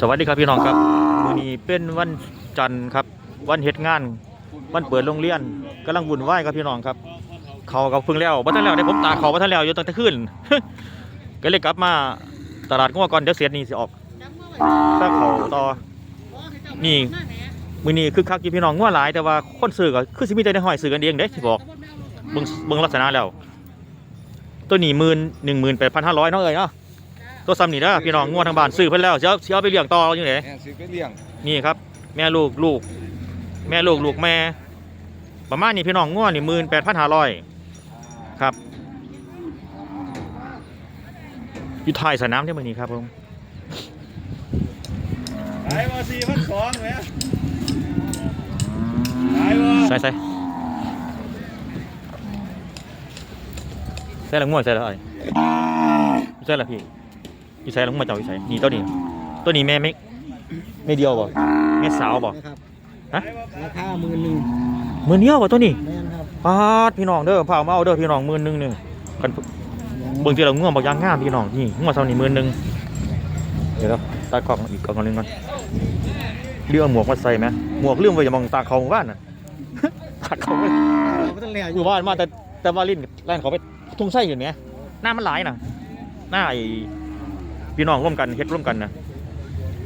สวัสดีครับพี่น้องครับมื้อนี้เป็นวันจันทร์ครับ วันเฮ็ดงาน วันเปิดโรงเรียนกำลังวุ่นวายครับพี่น้องครับ เขากับเพิ่งแล้วบ่ทันแล้วได้ผมตาเขาบ่ทันแล้วอยู่ตั้งแต่คืนก็เลยกลับมาตลาดงัวก่อนเดี๋ยวเสียนี่สิออกถ้าเขาต่อนี่มื้อนี้คือคักอยู่พี่น้องงัวหลายแต่ว่าคนซื้อก็คือสิมีแต่ในห้อยซื้อกันเองเด้สิบอกเบิ่งเบิ่งลักษณะแล้ว ตัวนี้10,000 18,500เนาะเอ้ยเนาะ ตัวซ้ำนี่เด้อพี่น้องงัวทางบ้านซื้อเพิ่นแล้วสิเอาสิเอาไปเลี้ยงต่ออยู่ไหนแม่ซื้อไปเลี้ยงนี่ครับ แม่ลูกลูก แม่ลูกลูกแม่ ประมาณนี้พี่น้องง่วนี่หมื่นแปดพันห้าร้อยครับอยู่ท้ายสนามที่มือนี้ครับผมขายมาสี่พันสองไหมขายมาใส่ใส่ใส่ละง่วใส่ละอะไรใส่ละพี่ อีใส่ละง่วเจ้าอีใส่นี่ตัวนี้ตัวนี้แม่ไม่ไม่เดียวบ่แม่สาวบ่นะครับฮะราคาหมื่นหนึ่งมือเดียวบ่ตัวนี้แม่นครับปาดพี่น้องเด้อพามาเอาเด้อพี่น้องหมื่นหนึงหนึ่งกันเบิ่งทีละง่วงบอกยางงามพี่น้องนี่ง่วงเท่านี้หมื่นหนึงเดี๋ยวเราตัดกล่องอีกกล่องหนึงก่อนเรื่องหมวกมาใส่ไหมหมวกเรื่องไว้อย่ามองตาเขาหมู่บ้านน่ะตาเขาไว้เราก็ต้องเลี้ยงออยู่ยู่บ้านมาแต่แต่ว่าลิ้นแล่นเขาไปทุ่งไส้อยู่เนี้ยหน้ามันหลายน่ะหน้าไอ้ พี่น้องร่วมกันเฮ็ดร่วมกันนะ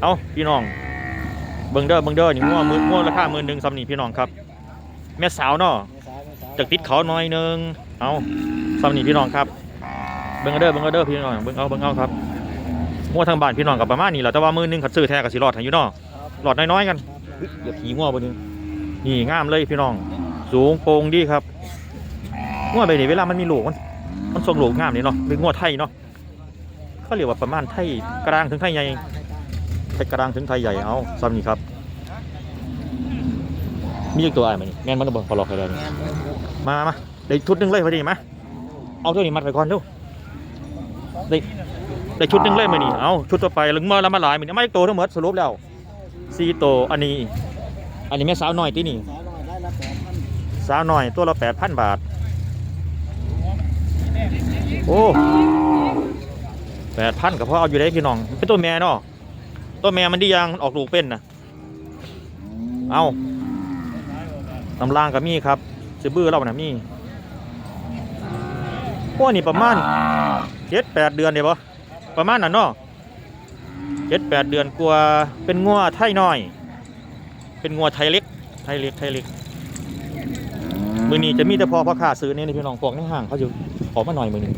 เอาพี่น้องเบิงเดอ้อเบิงเด้อนี่ง่วงมือง่วราคาหมื่นหนึ่งซ้ำนี่พี่น้องครับ แม่สาวเนาะจากติดเขาหน่อยหนึงเอาซ้ำนี่พี่น้องครับเบิงเดอาเด้อเบิงเดอาเด้อพี่น้องเบิงเอาเบิงเอาครับงัวทางบ้านพี่น้องกับประมาณนี้แหละแต่ว่ามือหนึ่งขัดซื้อแท้กับสิรอดให้อยู่เนาะหลอดน้อยๆกันเฮ้ยอย่าผีงัวบ่นึงนี่งามเลยพี่น้อง สูงโปร่งดีครับงัวไปนี่เวลามันมีหลูกมันมันทรงหลูกงามนี่เนาะเป็นงัวไทยเนาะ เขาเรียกว่าประมาณไทยกลางถึงไทยใหญ่ไทยกลางถึงไทยใหญ่เอาซ้ำนี่ครับ มีอีกตัวอะไรมานี่แม่นมันก็บอกพอหลอกใครเลยนี่มามาได้ชุดหนึ่งเลยพอดีมาเอาตัวนี้มัดไปก่อนเร็วได้ได้ชุดหนึ่งเลยมานี่เอาชุดต่อไปลึงมาแล้วมาหลายมันไม่โตวทั้งหมดสรุปแล้วสี่โตวอันนี้ อันนี้แม่สาวน้อยที่นี่สายน้อยได้ละแปดพันสาวน้อยตัวละแปดพันบาท โอ้ แปดพันกับพ่อเอาอยู่ได้พี่น้อง เป็นตัวแม่เนาะตัวแม่มันดียังออกลูกเป็นนะเอาตำรางกับมีครับซื้อบื้อเรานะมีพวกนี่ประมาณเจ็ดแปดเดือนเดี๋ยวปะประมาณนั้นเนาะเจ็ดแปดเดือนกลัวเป็นงัวไทยน้อย เป็นงัวไทยเล็ก ไทยเล็กไทยเล็กมือนี้จะมีแต่พอพ่อค้าซื้อนี่นี่พี่น้องพวกในห้างเขาจะขอมาหน่อยมือนี้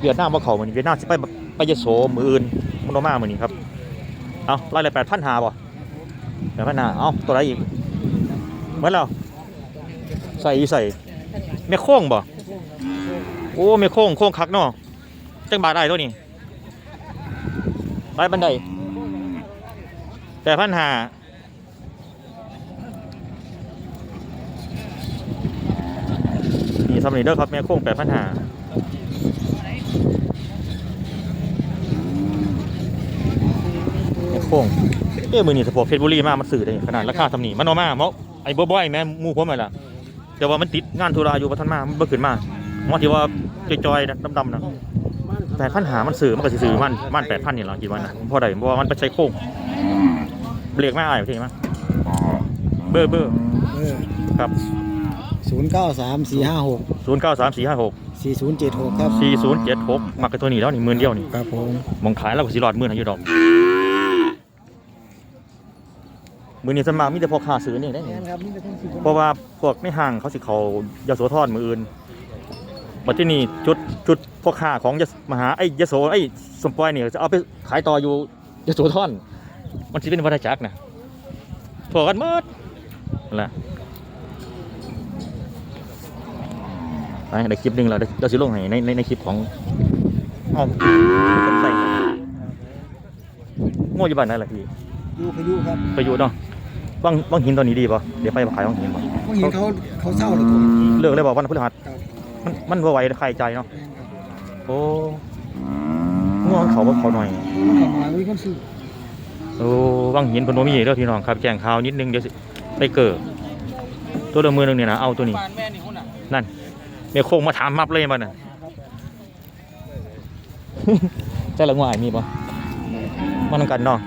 เวียดนามว่าเขามือนเวียดนามสิไปไปยโสมืออื่นมันโนมามือนนี้ครับเอาไล่เลยแปดพันหาบ่แปดพันหาเอาตัวไหนอีกเหมือนเราใส่อีใส่แม่โค้งบ่โอ้แม่โค้งโค้งคักเนาะจังบาทได้ตัวนี้ไปบันไดแปดพันหานี่สำเร็จเด้อครับแม่โค้งแปดพันหาแม่โค้งเอ้ยมือนี่สปอร์ตเพชรบุรีมามันสื่อได้ขนาดราคาทำนี่มันเอามาเพราะไอ้บ่บ่อยแม่หมู่ผมไปละแต่ว่ามันติดงานธุระอยู่พัทันมามันบ่ขึ้นมาหมอที่ว่าจอยๆดำๆนะแปดพันหามันสื่อมันก็สิสื่อมันมันแปดพันนี่หรอคิดว่านะพอได้เพราะว่ามันไปใช้โค้งเบรกไม่อายพี่มั้ยเบอร์เบอร์เออครับศูนย์เก้าสามสี่ห้าหกศูนย์เก้าสามสี่ห้าหกสี่ศูนย์เจ็ดหกครับสี่ศูนย์เจ็ดหกมักกับตัวนี้แล้วนี่หมื่นเดียวนี่ครับผมมองขายแล้วก็สิรอดหมื่นให้อยู่ดอก มือนี้สวนมัครมีแต่พอค้าซื้อนี่ได้แม่นี่นครับนี่เป็นคนสิบเพราะว่าพวกในห้างเขาสิเขายโสธรมืออื่นบัดที่นี่จุดจุดพ่อค้าของยโสมหาไอ้ยโสไอ้สมปอยเนี่ยจะเอาไปขายต่ออยู่ยโสธรมันสิเป็นวัฏจักรนะทั่วกันหมดนั่นแหละไปในคลิปหนึงเราเดี๋ยวสิลงให้ในในในคลิปของอ้อมคนใส่โง่อยู่บ้านไหนล่ะพี่ ยูพายุครับไปอยู่เนาะบางบางหินตอนนี้ดีป่ะเดี๋ยวไปขายบางหินป่ะพวกนี้เขาเขาเศร้าเลยผมเลิกเลยบอกวันพฤหัสครับมันมันบ่ไหวใครใจเนาะแม่นครับโอ้ง่วงเขาบ่เขาหน่อย มันเขามาวิคนซื้อโอ้บางหินเพนบ่มีเด้อพี่น้องครับแจ้งข่าวนิดนึงเดี๋ยวสิไปเกิดตัวเดิมมือหนึงเนี่ยนะเอาตัวนี้บ้านแม่นี่คนน่ะนั่นเมียโคงมาถามมับเลยมันน่ะ ใจละง่วายมีป่ะมันนำกันเนาะ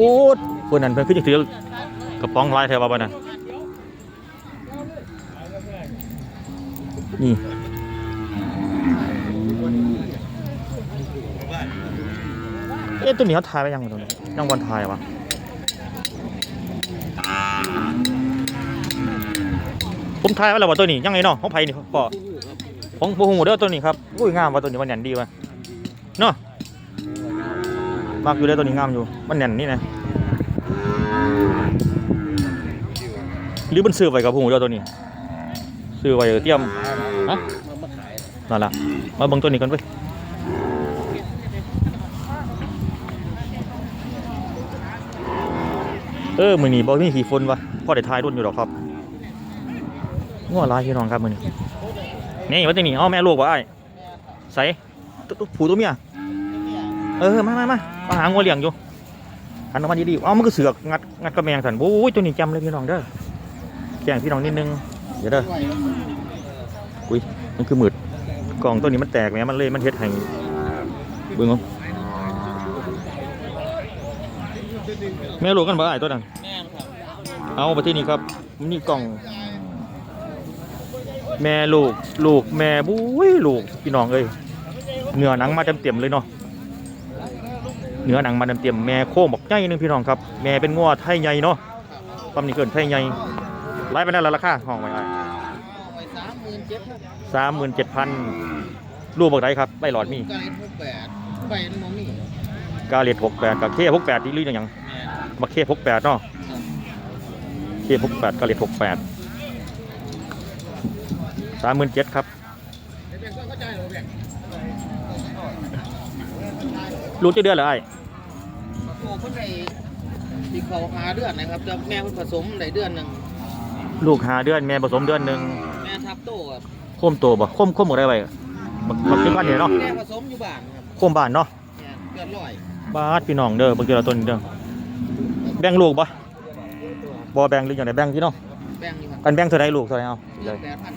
โอ้ดเพิ่นนั่นเพิ่นคือจะถือกระป๋องลายแถวบ้านนั่นนี่เอ๊ะตัวนี้เขาถ่ายไปยังวะตัวนี้ยังวันถ่ายวะผมถ่ายไว้แล้วว่าตัวนี้ยังไงเนาะของไผนี่พ่อของบ่ฮู้เด้อตัวนี้ครับอุ้ยงามว่าตัวนี้มันแน่นดีว่ะเนาะ มักอยู่เด้ตัวนี้งามอยู่ มันแน่นนี่นะหรือมันซื้อไว้กับผู้เดียวตัวนี้ซื้อไว้เตรียมฮะนั่นละมาเบิ่งตัวนี้กันเว้ยเออมือนี้บ่มีขี่ฝนวะพ่อได้ทายรุ่นอยู่ดอกครับงัวหลายพี่น้องครับมือนี้นี่ว่าตัวนี้เอแม่ลูกบ่อ้ใส่ผู้ตัวเมีย เออมามามามาหางัวเลี้ยงอยู่หันออกมาดีๆเอามันก็เสือกงัดงัดกระแมงสันโอ้ยตัวนี้จำเลยพี่น้องเด้อแจ้งพี่น้องนิดนึงเดี๋ยวเด้ออุ้ยมันคือมืดกล่องตัวนี้มันแตกแหมมันเลยมันเฮ็ดให้เบิ่งเอาแม่ลูกกันบ่อ้ายตัวนั้นแม่นครับเอาไปที่นี่ครับนี่กล่อง แม่ลูกลูกแม่บุ้ยลูกพี่น้องเอ้ยเนื้อหนังมาเต็มๆเลยเนาะ เนื้อหนังมาเต็มๆแม่โค้งบอกใหญ่นึงพี่น้องครับ แม่เป็นงัวไทยใหญ่เนาะความนี่เกินไทยใหญ่ไล่ไปแล้วราคาห้องไว้ไอ้ไว้สามหมื่นเจ็ดครับสามหมื่นเจ็ดพันรูปบักไดครับใบหลอดมีไก่หกแปดมีกาเลียหกแปดกับเคหกแปดที่ลืออย่างม่นบักเคหกแปดเนาะเคหกแปดกาเลียหกแปดสามหมื่นเจ็ดครับ รอแบ่งรู้จะเดือนเหรอไอ้โอ้เพิ่นได้ที่เขาหาเดือนนะครับแต่แม่เพิ่นผสมได้เดือนหนึงลูกหาเดือนแม่ผสมเดือนหนึ่งแม่ทับโตครับโคมโตบ่โคมโคมหมดได้ไว้บักบักเป็นพันเนี่ยเนาะแม่ผสมอยู่บ้านครับโคมบ้านเนาะแม่นเกินร้อยบาดพี่น้องเด้อบางทีเราตัวนี้เด้อแบ่งลูกปะบ่แบ่งหรืออย่างไรแบ่งที่เนาะแบ่งอยู่ครับกันแบ่งเท่าไรลูกเท่าไรเอาเลยแปดพัน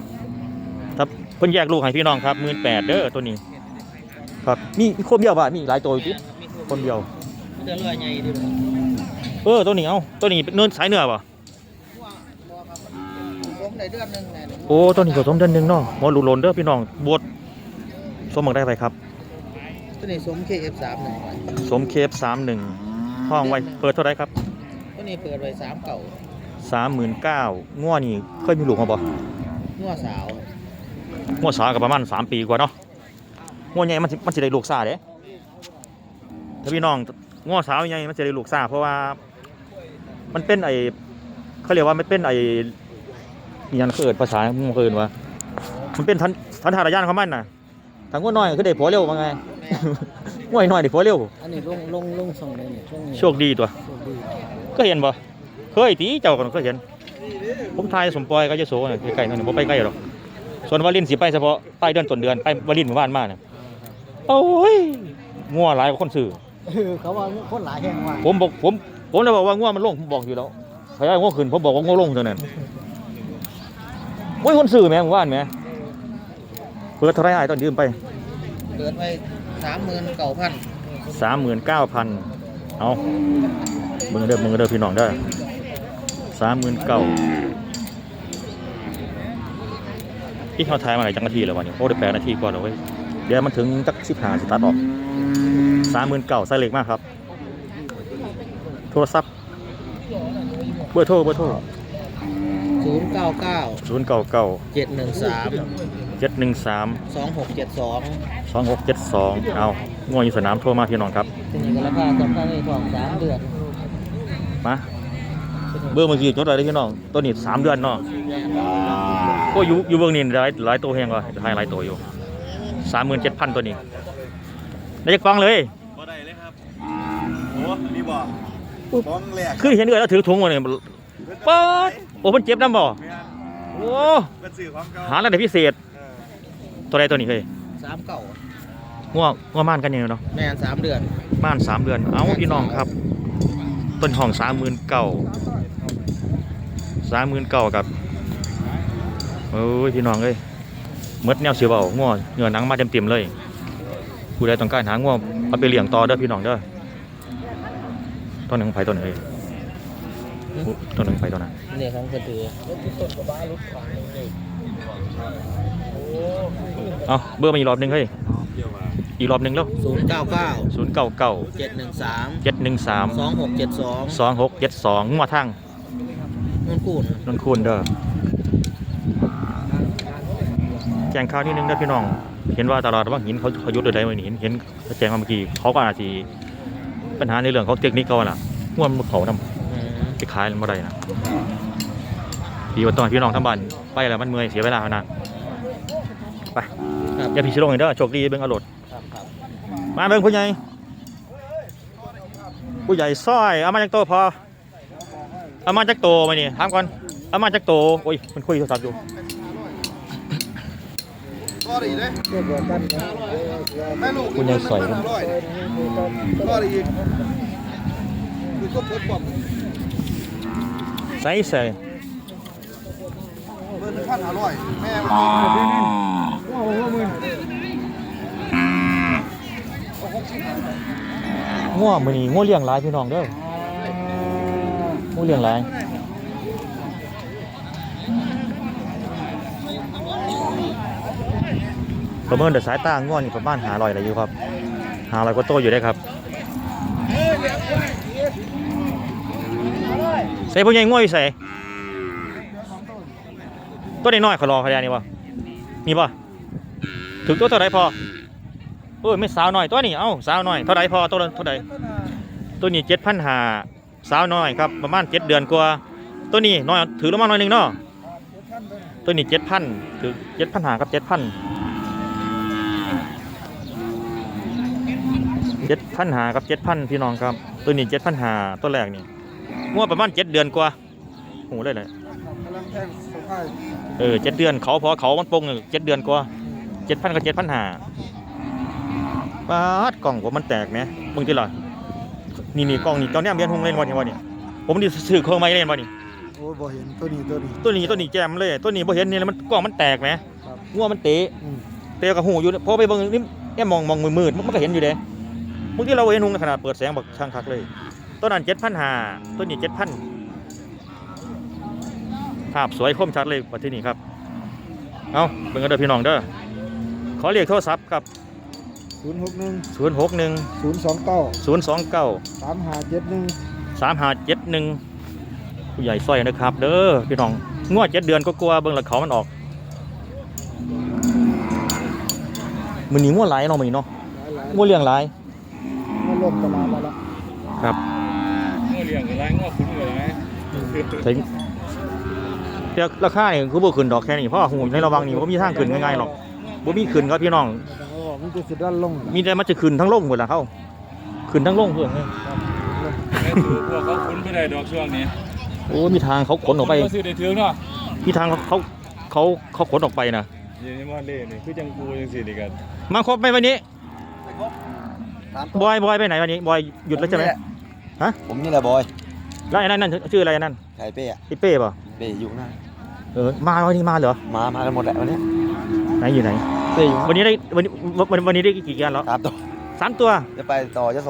ครับเพิ่นแยกลูกให้พี่น้องครับหมื่นแปดเด้อตัวนี้ ครับมีมีโคมเดียวป่ะมีหลายตัวอยู่ติแม่นครับมีคนเดียว เดือนร้อยใหญ่เดือนเออตัวนี้เอาตัวนี้เป็นเนินสายเหนือป่ะบ่ครับผสมได้เดือนหนึงแน่นี่โอ้ตัวนี้ผสมเดือนหนึงเนาะหมอหลุดหลนเด้อพี่น้องบวชสมบักได้ไปครับ ตัวนี้สม KF3 หนึ่งไว้สมเคฟสามหนึ่งห้องไว้เปิดเท่าไรครับตัวนี้เปิดไว้สามเก่าสามหมื่นเก้าง่วนี่เคยมีลูกมาบ่งัวสาวง่วสาวกับประมาณสามปีกว่าเนาะ ง่วใหญ่มันสิมันจะได้ลูกซ่าเด้ถ้าพี่น้องง่วสาวใหญ่มันจะได้ลูกซ่าเพราะว่า มันเป็นไอเขาเรียกว่ามันเป็นไออหยังเกิดภาษามันเกินว่ามันเป็นทันทันทารยานของมันน่ะถ้าง่วน้อยก็ได้ผัวเร็วว่าไงแม่ง่วยน้อยได้ผัวเร็วอันนี้ลงลงลงส่งเลยเนี่ยช่วงนี้โชคดีตัวโชคดีก็เห็นบ่เคยตีเจ้ากันเคยเห็น ผมทายสมปอยก็จะโสน่ะใกล้ๆนั่นนะผมไปใกล้หรอกส่วนวาลินสิไปเฉพาะปลายเดือนต้นเดือนไปวาลินหมู่บ้านมาเนี่ย โอ้ยงัวหลายกว่าคนซื้อเออเขาว่าคนหลายแห่งว่าผมบอกผม ผมเลยบอกว่างัวมันลงผมบอกอยู่แล้วใครว่างัวขึ้นผมบอกว่างัวลงเท่านั้นโอ้ยคนซื้อแหม่หมู่บ้านแหม่เปิดเท่าไหรอ้ายตอนยืมไปเปิดไว้สามหมื่นเก้าพันสามหมื่นเก้าพันเอามึงเด้อมึงเด้อพี่น้องเด้อสามหมื่นเก้าที่เขาทายมาหลายจังนาทีแล้ววันนี้โอ้ได้แปดนาทีก่อนแล้วเว้ย เดี๋ยวมันถึงจักสิบห้าสตาร์ทออกสามหมื่นเก้าใส่เหล็กมากครับ โทรศัพท์เบอร์โทรเบอร์โทรศูนย์เก้าเก้าศูนย์เก้าเก้าเจ็ดหนึ่งสามเจ็ดหนึ่งสามสองหกเจ็ดสองสองหกเจ็ดสองเอาง่วงอยู่สนามโทรมาพี่น้องครับทีนี้ก็ราคาต้องการในทองสามเดือนมาเบอร์เมื่อกี้จดอะไรได้พี่น้องตัวนี้สามเดือนเนาะก็อยู่อยู่เบื้องนี้หลายหลายตัวแหงว่ะให้หลายตัวอยู่ สามหมื่นเจ็ดพันตัวนี้ได้จะกองเลยบ่ได้เลยครับโอ้นี่บ่บ้องแหลกคือเห็นเอือแล้วถือถุงมาเนี่ยป๊าดโอ้มันเจ็บน้ำบ่แม่นโอ้เป็นสื่อของเก่าหาอะไรพิเศษเออตัวใดตัวนี้เฮ้ยสามเก่าง่วงง่วงม่านกันยังไงเนาะแม่นสามเดือนม่านสามเดือน เอ้าพี่น้องครับ ต้นห้องสามหมื่นเก้าสามหมื่นเก้ากับเอ้ยพี่น้องเอ้ย หมดแนวเสียเบาง่วงเนื้อหนังมาเต็มๆเลยผู้ใดต้องการหาง่วงเอาไปเลี้ยงต่อเด้อพี่น้องเด้อตัวหนึ่งไฟตัวหนึ่งเอ้ยอุ๊ยตัวหนึ่งไฟตัวนั้นเนี่ยครับคนถือเอาเบอร์มาอีกรอบหนึ่งเฮ้ยอีกรอบหนึ่งแล้วศูนย์เก้าเก้าศูนย์เก้าเก้าเจ็ดหนึ่งสามเจ็ดหนึ่งสามสองหกเจ็ดสองสองหกเจ็ดสองงัวทางนุ่นกูนนนคูณเด้อ แจ้งข่าวนิดนึงเด้อพี่น้อง เห็นว่าตลาดว่าหินเขาเขายุดอะไรมานี่เห็นเห็นเขาแจ้งมาเมื่อกี้เขาก็อาจจะปัญหาในเรื่องของเทคนิคเขาล่ะง่วมันเผาน้ำไปขายมันบ่ได้นะดีว่าต้องให้พี่น้องทั้งบ้านไปแล้วมันเมื่อยเสียเวลาเอานะไปครับ อย่าพี่ชิลงอีกเด้อโชคดีเบิ่งเอารถครับครับมาเบิ่งผู้ใหญ่ผู้ใหญ่ซ้อยเอามาจากโตพอเอามาจากโตมานี่ถามก่อนเอามาจากโตโอ้ยมันคุยโทรศัพท์อยู่ ก็ดีเลยแม่ลูกคุณยายสอยมันอร่อยก็ดีคือก็พบความใส่ใส่เบอร์หนึ่งพันอร่อยแม่ง่วมือนี้ง่วเลี้ยงหลายพี่น้องเด้อง่วเลี้ยงหลาย ประเมินเดือสายตาง่วนี่ประมาณหาลอยอะไรอยู่ครับหาลอยกว่าโตอยู่ได้ครับใส่พวกใหญ่ง่วอยใส่ตัวน้อยๆเขารอเขานี่วะนี่ปะถึงตัวเท่าไรพอเออไม่สาวหน่อยตัวนี้เอ้าสาวหน่อยเท่าไรพอตัวเท่าไรตัวนี้เจ็ดพันหาสาวน้อยครับประมาณเจ็ดเดือนกว่าตัวนี้น้อยถือลงมาหน่อยหนึงเนาะตัวนี้เจ็ดพันถือเจ็ดพันหากับเจ็ดพัน เจ็ดพันหากับเจ็ดพันพี่น้องครับ ตัวนี้เจ็ดพันหาตัวแรกนี่งวดประมาณเจ็ดเดือนกว่าโหเลยเลยกำลังแทงสภาพเออเจ็ดเดือนเขาพอเขามันปงเจ็ดเดือนกว่าเจ็ดพันกับเจ็ดพันหาปาดกล่องผมมันแตกไหมมึงที่ละนี่นี่กล่องนี่ตอนนี้เบียนหงเล่นวันนี้วันนี้ผมดิซื้อเครื่องไม้เล่นวันนี้โอ้บ่เห็นตัวนี้ตัวนี้ตัวนี้ตัวนี้แจมเลย ตัวนี้พอเห็นนี่แล้วมันกล่องมันแตกไหมครับงัวมันเตะอืมเตะกับหูอยู่พอไปเบิ่งนี่แอบมองมองมืดๆมันก็เห็นอยู่เด้ บางทีเราเห็นหงขนาดเปิดแสงบักช่างคักเลยตัวนั้นเจ็ดพันหาตัวนี้เจ็ดพันภาพสวยคมชัดเลยประเทศนี้ครับ เอาเบิ่งกันเด้อพี่น้องเด้อ ขอเรียกโทรศัพท์ครับ ศูนย์หกหนึ่งศูนย์หกหนึ่งศูนย์สองเก้าศูนย์สองเก้าสามห้าเจ็ดหนึ่งสามห้าเจ็ดหนึ่งผู้ใหญ่สร้อยนะครับ เด้อพี่น้องงวดเจ็ดเดือนก็กลัวเบิ่งและเขามันออก มือนี้งวดหลายเนาะมือนี้เนาะหลายงวดเลี้ยงหลายๆมา ล่มตลาดแล้วล่ะครับง้อเลี้ยงอะไรง้อคุ้นอะไรถึงเดี๋ยวราคาเนี่ยคือบ่ขึ้นดอกแค่นี้เพราะว่าหูในระวังนี่บ่มีทางขึ้นง่ายๆหรอกบ่มีขึ้นครับพี่น้องแต่ว่ามันจะสิด้านลงมีแต่มันจะขึ้นทั้งลงหมดละเขาขึ้นทั้งลงเพื่อนเลยแม่ถือพวกเขาคุ้นไปได้ดอกช่วงนี้โอ้มีทางเขาขนออกไปก็ซื้อได้ถึงเนาะมีทางเขาเขาเขาเขาขนออกไปนะอยังนี้มาเล่นี่คือจังกูจังสิดีกันมาครบไหมวันนี้ สามบอยบอยไปไหนวันนี้บอยหยุดแล้วใช่ไหม ฮะ ผมนี่แหละบอยแล้วไอ้นั่นนั่นชื่ออะไรนั่นไข่เป้อะไอ้เป้ป่ะเป้อยู่ข้างหน้าเออมาวันนี้มาเหรอมามากันหมดแหละวันเนี้ยไหนอยู่ไหนเป้อยู่ข้างหวันน้านี้ได้วันนี้วันวันนี้ได้กี่กันแล้วตามตัวสามตัวจะไปต่อยโส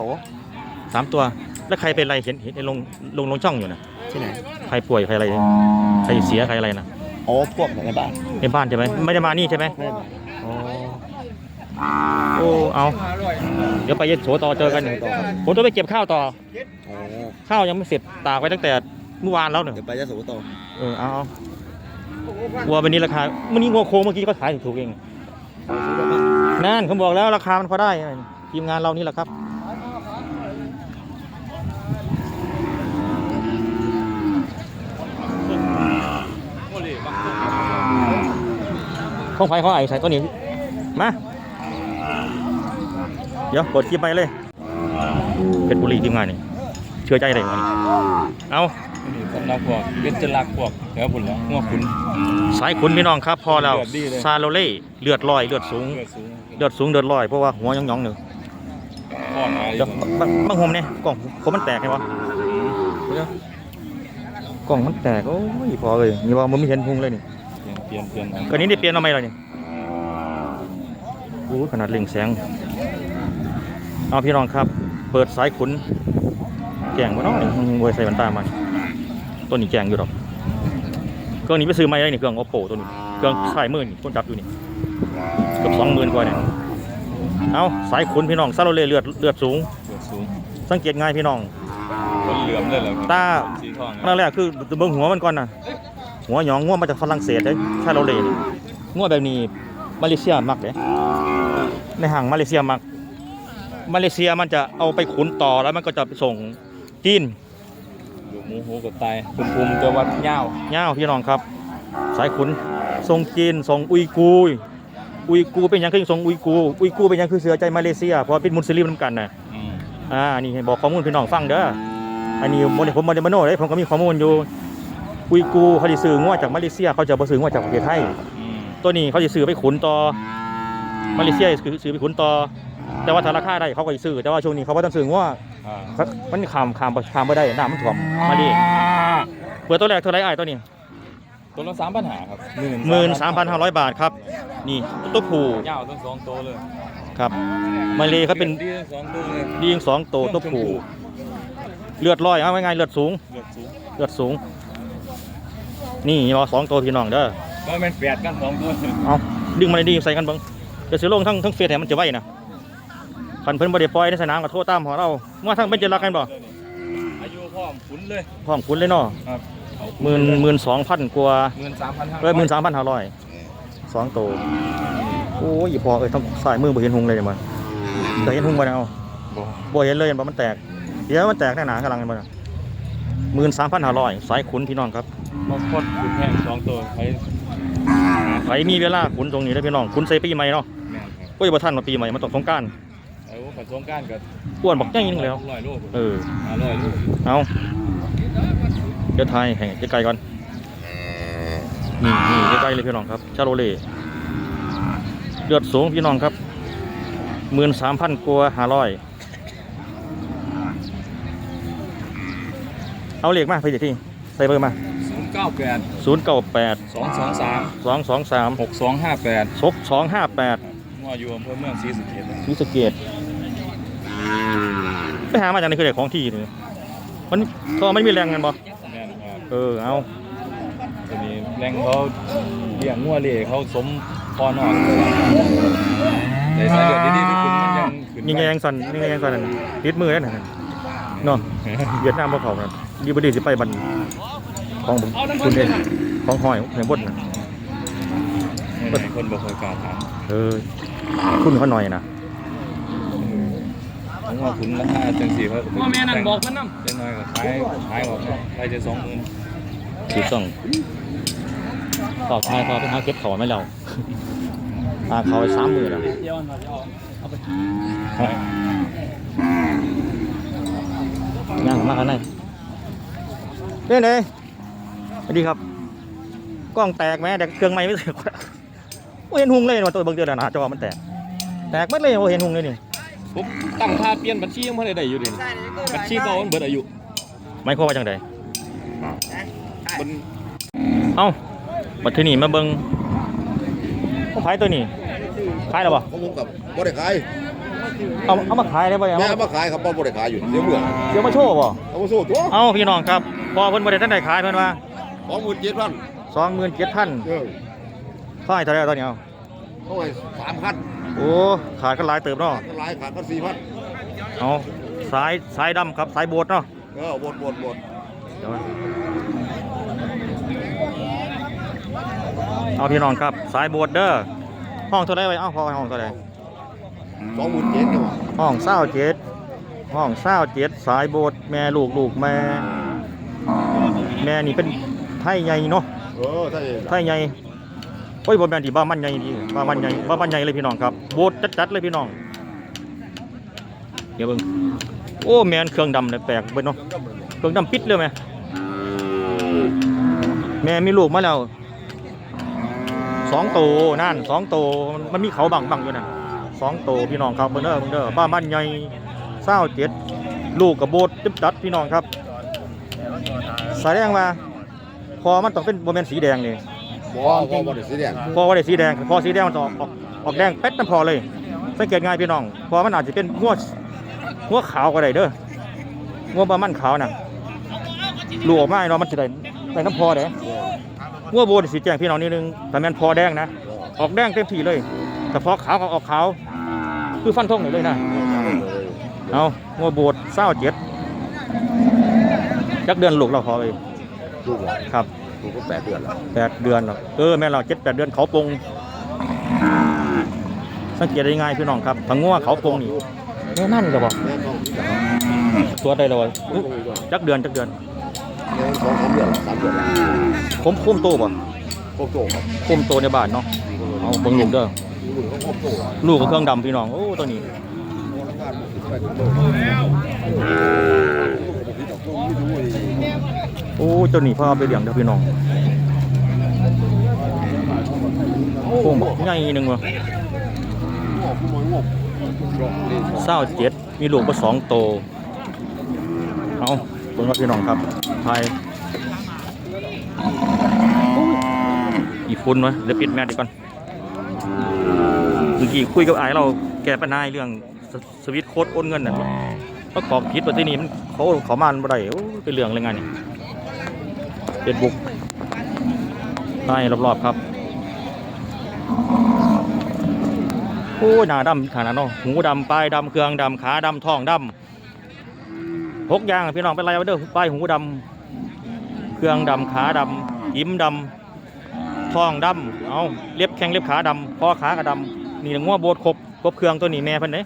สามตัว แล้วใครเป็นอะไรเห็นเห็นลงลงลงช่องอยู่นะที่ไหนใครป่วยใครอะไรใครเสียใครอะไรนะโอ้พวกในบ้านในบ้านใช่ไหมไม่ได้มานี่ใช่ไหมแม่นอ๋อ โอ้เอาเดี๋ยวไปยโสต่อเจอกันผมต้องไปเก็บข้าวต่อ โอ้ข้าวยังไม่เสร็จตากไว้ตั้งแต่เมื่อวานแล้วเนี่ยเดี๋ยวไปยโสต่อเออเอาเอาวัววันนี้ราคาวันนี้งัวโค้งเมื่อกี้ก็ขายถูกๆเองนั่นเขาบอกแล้วราคามันพอได้ทีมงานเรานี่แหละครับง้อเลี้ยงบางของไฟของไอ้ใส่ตัวนี้มา เดี๋ยวกดคลิปไปเลยเพชรบุรีทีมงานนี่เชื่อใจได้วันนี้เอานี่สำหรับพวกเป็นจะลักพวกแถวพุ่นแล้วง้อคุ้นสายขุนพี่น้องครับ พอแล้วเลือดดีเลยซาโลเล่เลือดลอยเลือดสูงเลือดสูงเลือดสูงเลือดลอยเพราะว่าหัวหย่องๆหนึ่งข้อหาอเดี๋ยวยู่บางบางหมเนี่ยกล่องผมมันแตกไงวะเดี๋ยวกล่องมันแตกโอ้ยพอเลยนี่ว่ามันไม่เห็นพุงเลยนี่เปลี่ยนเปลี่ยนเปลี่ยนก็นี้ได้เปลี่ยนทำไมล่ะนี่โอ้ยขนาดเล่งแสง เอาพี่น้องครับ เปิดสายขุนแจงบ่เนาะนี่มันบ่ได้ใส่แว่นตามันตัวนี้แจงอยู่ดอกเครื่องนี้ไปซื้อใหม่ได้นี่เครื่อง Oppo ตัวนี้ เครื่องสายมือนี่คนจับอยู่นี่เกือบ20,000กว่าเนี่ยเอาสายขุนพี่น้องซาโรเล่เลือดเลือดสูงเกือบสูง สังเกตง่ายพี่น้องคนเหลือมเลยเหรอตาสีทองนั่นแหละคือเบิ่งหัวมันก่อนนะหัวหยองงัวมาจากฝรั่งเศสเด้ซาโรเล่นี่งัวแบบนี้ มาเลเซียมักเด้ในห้างมาเลเซียมัก มาเลเซียมันจะเอาไปขุนต่อแล้วมันก็จะไปส่งจีนดูหมูหูกับตายคุมคุมๆตัววัดเง่าวย่าวพี่น้องครับ สายขุนส่งจีนส่งอุยกูร์อุยกูร์เป็นหยังคือส่งอุยกูร์อุยกูร์เป็นหยังคือเสือใจมาเลเซียเพราะเป็นมุสลิมนำกันนะอืมอ่านี่ให้บอกข้อมูลพี่น้องฟังเด้ออันนี้โมเดผมโมเดมโนเลยผมก็มีข้อมูลอยู่อุยกูร์เขาจะซื้องัวจากมาเลเซียเขาจะบ่ซื้องัวจากประเทศไทยอืม ตัวนี้เขาจะซื้อไปขุนต่อมาเลเซียคือซื้อไปขุนต่อแต่ว่าถ้าราคาได้เขาก็จะซื้อแต่ว่าช่วงนี้เขาบ่ต้องซื้องัวอ่าครับมันขามขามขามไม่ได้น้ำมันถ่วมมาดิเปิดตัวแรกเท่าไหรไอ้ายตัวนี้ตัวละสามปัญหาครับหมื่นสามพันห้าร้อยบาทครับ นี่ตัวผู้เง่าวทั้งสองตัวเลยครับมาเลยเขาเป็นดีทั้งสองตัวเลยดีงสองตัวตัวผู้เลือดลอยเอาง่ายๆเลือดสูงเลือดสูงเลือดสูง นี่รอสองตัวพี่น้องเด้อ ก็แม่นแปดกันสองตัวเอาดึงมาเลยดีใส่กันเบังเดี๋ยวสิลงทั้งทั้งเฟซให้มันจะไหวนะคันเพิ่นบ่ได้ปล่อยในสนามก็โทษตามของเราว่าทั้งเป็นจะรักกันบ่อายุพร้อมขุนเลยพร้อมคุณเลยเนาะครับหมื่นหมื่นสองพันกว่าหมื่นสามพันห้าเอ้ยหมื่นสามพันห้าร้อยสองตัวโอ้ยอีพอเอ้ยทั้งสายมือบ่เห็นหุงเลยเนี่ยมันแต่เห็นหุงบ่เนี่ยเอาบ่บ่เห็นเลยเห็นบ่มันแตกเดี๋ยวมันแตกแน่หนากำลังเห็นบ่ หมื่นสามพันห้าร้อยสายขุนพี่น้องครับบ่พอดขุนแห้งสองตัวใครใครมีเวลาขุนตรงนี้ได้อพี่น้องขุนใส่ปีใหม่เนาะแม่นครับโอ้ยบ่ทันมาปีใหม่มันต้องสงกรารเอาผสมกันกับอ้วนบอกแจ้งยิงแล้วร้อยลูกเออห้าร้อยลูกเอาเดี๋ยวไทยให้ไกลๆก่อน นี่นี่ใกล้ๆเลยพี่น้องครับ ชาโรเล่เลือดสูงพี่น้องครับหมื่นสามพันกว่าห้าร้อย เอาเลขมาไปเดี๋ยวที่ใส่เบอร์มาศูนย์เก้าแปดศูนย์เก้าแปดสองสองสามสองสองสามหกสองห้าแปดศกสองห้าแปดมั่วอยู่อำเภอเมืองศรีสะเกษวิสะเกตไปหามาจากไหนคือเด็กของที่นี่มันก็ไม่มีแรงกันบ่แม่นครับเออเอาจะมีแรงเขาเลี้ยงงัวเลี้ยเขาสมพอนอกแต่ถ้าเกิดดีๆที่คุณมันยังขึ้นยิงแยงสันยิงแยงสันนั่นติดมือนั่นน่ะเนาะเวียดนามบ่เขานั่น ดีบดีสิไปบันของผมคุณเองของหอยในบดน่ะไม่ไหนคนบอกเคยกล้าถามเออคุณเขาหน่อยนะผมว่าคุณราคาจังสี่เขาพ่อแม่นั่นบอกมันน้ำเล็กน้อยก็ขายขายออกไปจะสองหมื่นถูกต้องต่อชายพอไปหาเก็บเขาไม่เราตาเขาไปสามมือแล้วเดี๋ยวมันเดี๋ยวเอาไปย่างมากกันไหนเด้เลย สวัสดีครับ กล้องแตกไหมแต่เครื่องไม่ไม่เสร็จโอ้เห็นหุงเลยว่าตัวเบิ่งเดือนหนาจอมันแตก แตกหมดเลยโอ้เห็นหุงเลยนี่ผมตั้งค่าเปลี่ยนบัญชียังไม่ได้ได้อยู่ดิบัญชีเก่ามันเบิดอายุไม่ข้อว่าจังใดมันเอ้าบัดทีนี้มาเบิ่งเขาขายตัวนี้ขายแล้วบ่ของผมกับบ่ได้ขายเอาเอามาขายได้บ่เนี่ยแม่เอาเอามาขายครับบ่บ่ได้ขายอยู่เสียเบื่อเดี๋ยวมาโชว์บ่เอามาสู้ตัวเอาพี่น้องครับ พอเพิ่นบ่ได้ทันได้ขายเพิ่นว่าสองหมื่นเจ็ดพัน27,000เออขายเท่าไหร่ตอนนี้เอาเท่าไหร่สามพันโอ้ขาดกันหลายเติบเนาะหลายขาดก็สี่พันเอาสายสายดำครับสายโบดเนาะเออบดบดบดเดี๋ยวนะเอาพี่น้องครับสายโบดเด้อห้องเท่าไหร่ไว้เอ้าพอห้องเท่าไหร่สองหมื่นเจ็ดเนี่ยว่ะห้องเศร้าเจ็ดห้องเศร้าเจ็ดสายโบดแม่ลูกลูกแม่ แม่นี่เป็นไทยใหญ่เนาะเออใช่ไทยใหญ่โอ้ยบ่แม่นที่บ้ามันใหญ่ดีบ้ามันใหญ่บ้ามันใหญ่เลยพี่น้องครับโบดจัดๆเลยพี่น้องเดี๋ยวเบิ่งโอ้แม่นเครื่องดำเลยแปลกเบิ่เนาะเครื่องดำปิดเลยไหมแม่มีลูกมาแล้วสองโตวนั่นสองโตวมันมันมีเขาบังบังอยู่นั่นสองโตวพี่น้องครับเบิ่งเด้อเบิ่งเด้อบ้ามันใหญ่เศร้าเจ็ดลูกกับโบดจัดๆพี่น้องครับ แสดงว่าพอมันต้องเป็นโบแมนสีแดงนี่บ่บ่บ่ได้สีแดงพอว่าได้สีแดงพอสีแดงมันจะออกออกออกแดงเป็ดน้ำพอเลยสังเกตง่ายพี่น้องเพอมันอาจจะเป็นหัวหัวขาวก็ได้เด้องัวบามันขาวน่ะลูกออกมาให้เนาะมันสิได้ได้น้ำพอเด้งัวโบนสีแจ้งพี่น้องนิดนึงแต่แม่นพอแดงนะออกแดงเต็มที่เลย แต่พอขาวก็ออกขาวคือฟันทงนี่เลยนะเอางัวโบดเศร้าเจ็ด จักเดือนลูกเราพอไปลูกเหรอครับลูกก็แปดเดือนแล้วแปดเดือนหรอกเออแม่เราเจ็ดแปดเดือนเขาปงสังเกตได้ง่ายพี่น้องครับทั้งงัวเขาปงนี่แม่นั่นก็บอกแม่ท้องที่จะตัวได้เลยอุ๊ยจักเดือนจักเดือนแม่ท้องสามเดือนสามเดือนแล้วคมคมโตบ่โคตรโตครับคมโตในบ้านเนาะเอาเบิ่งลูกเด้อลูกเขาโคตรโตอะลูกกับเครื่องดำพี่น้องโอ้ตัวนี้ โอ้เจ้านี่พ่อเอาไปเลี้ยงเด้อพี่น้องโค้งใหญ่หนึ่งวะเศร้าเจ็ดมีลูกมาสองโต เอาบิ่งว่าพี่น้องครับไทยอีฟุนวะเดี๋ยวปิดแมสดีก่อนเมื่อกี้คุยกับไอ้เราแกปัญหาเรื่องสสวิตโค้ดโอนเงินน่ะ ประกอบผิดประเทศนี้มันเขาเขามาบ่ได้เป็นเรื่องอะไรไงนี่เฟซบุ๊กได้รอบๆครับโอ้ยหน้าดำขนาดเนาะหูดำปลายดำเครื่องดำขาดำท้องดำหกอย่างพี่น้องเป็นไรวะเด้อปลายหูดำเครื่องดำขาดำยิ้มดำท้องดำเอาเล็บแข้งเล็บขาดำคอขากระดำนี่งัวโบดครบครบเครื่องตัวนี้แม่เพิ่นเด้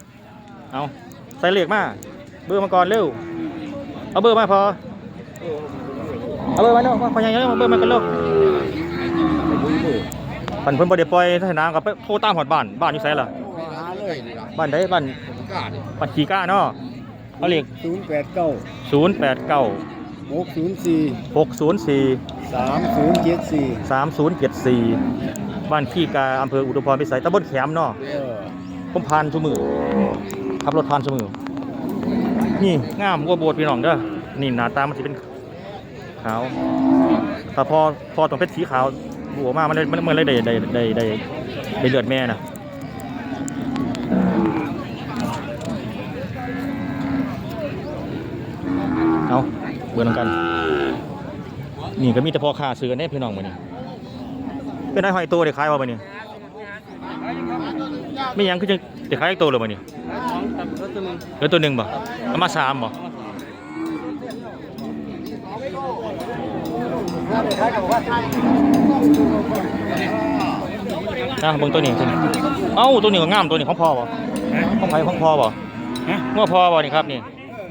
เอาใส่เหลขมา เบอร์มาก่อนเร็ว เอาเบอร์มาพอ เอาเบอร์มาเนาะพอยังยังเอาเบอร์มากันเร็วปันเพิ่นบ่ได้ปล่อยทหารกับไปโทรตามหอดบ้าน บ้านอยู่ไสล่ะหาเลยนี่ล่ะบ้านใดบ้านกล้าดิบ้านขี้ก้าเนาะเอาเลขศูนย์แปดเก้า089หกศูนย์สี่604สามศูนย์เจ็ดสี่3074บ้านขี้กาอำเภออุทุมพรพิสัยตำบลแขมเนาะเออผมผ่านซุมือขับรถผ่านซุมือ นี่งามวัวโบดพี่น้องเด้อนี่หน้าตามันสิเป็นขาวแต่พอพอต้องเป็นสีขาวบัวมากมันเลยมันมันเลยได้ได้ได้ได้ได้เลือดแม่นะเอาเบื่อนังกัน นี่ก็มีแต่พอขาซื้อกันได้พี่น้องมาเนี่เป็นไอ้หอยโตเด็กขายว่าไปนี่ยไม่ยังคือจะเด็กขายอีกโตเลยมาเนี่ยเหลือตัวหนึ่งบ่ เอามาสามบ่นะเบิ่งตัวนี้ตัวนี้เอ้าตัวนี้ก็งามตัวนี้ของพ่อบ่ของไผของพ่อบ่งัวพ่อบ่นี่ครับนี่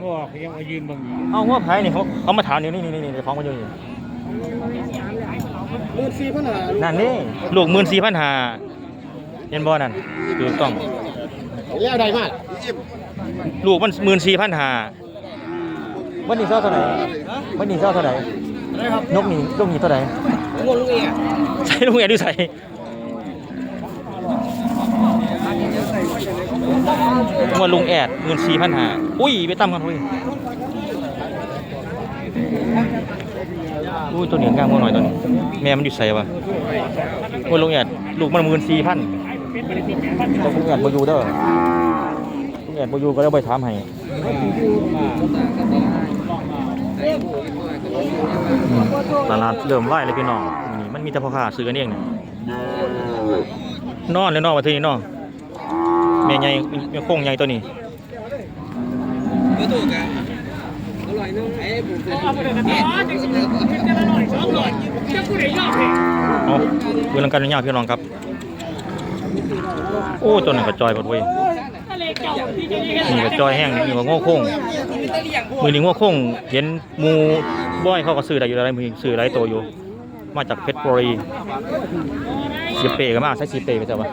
บ่ยังมายืนเบิ่งเอ้างัวไผนี่เขาเขามาถามนี่นี่นี่นี่ของมันอยู่นี่หมื่นสี่พันห้านั่นนี่ลูกหมื่นสี่พันหาเห็นบ่นั่นถูกต้องแล้วได้มาก ลูกมันหมื่นสี่พันหาวันนี้เท่าเท่าไหร่วันนี้เท่าเท่าไหร่นกนี่นกนี่เท่าไหร่งวลุงเอ๋ใส่ลูกเอ็ดดูใส่งวดลุงแอดหมื่นสี่พันหาอุ้ยไปตั้มกันเฮ้ยอุ้ยตัวนี้งามกว่าหน่อยตัวนี้ แม่มันอยู่ใส่วะงวดลุงแอดลูกมันหมื่นสี่พันแต่ลุงแอดมาอยู่เด้อลุง แอดมาอยู่ก็เลยไปถามให้อืมตลาดเริ่มไหวเลยพี่น้องนี่มันมีแต่พ่อค้าซื้อกันเองเนี่ยนอนเลยเนอนมาทีนี้เนอนแม่ใหญ่มีโค้งใหญ่ตัวนี้ก็ถูกอะอร่อยนึงไอ้ผมเป็นเอาไปเลยนะอ๋อจังสิจะอร่อยสองร้อยจะกูได้ยอดเลยเอาเวลากันยาวพี่น้องครับ โอ้ตัวนี้ก็จอยหมดเว้ย นี่ก็จอยแห้งนี่ก็โง่โค้งมือนี้โง่โค้งเห็นมูบ้อยเขาก็ซื้อได้อยู่แล้วมือซื้อหลายตัวอยู่ มาจากเพชรบุรีเสียเปก็มาใช้สีเปไปแต่ว่า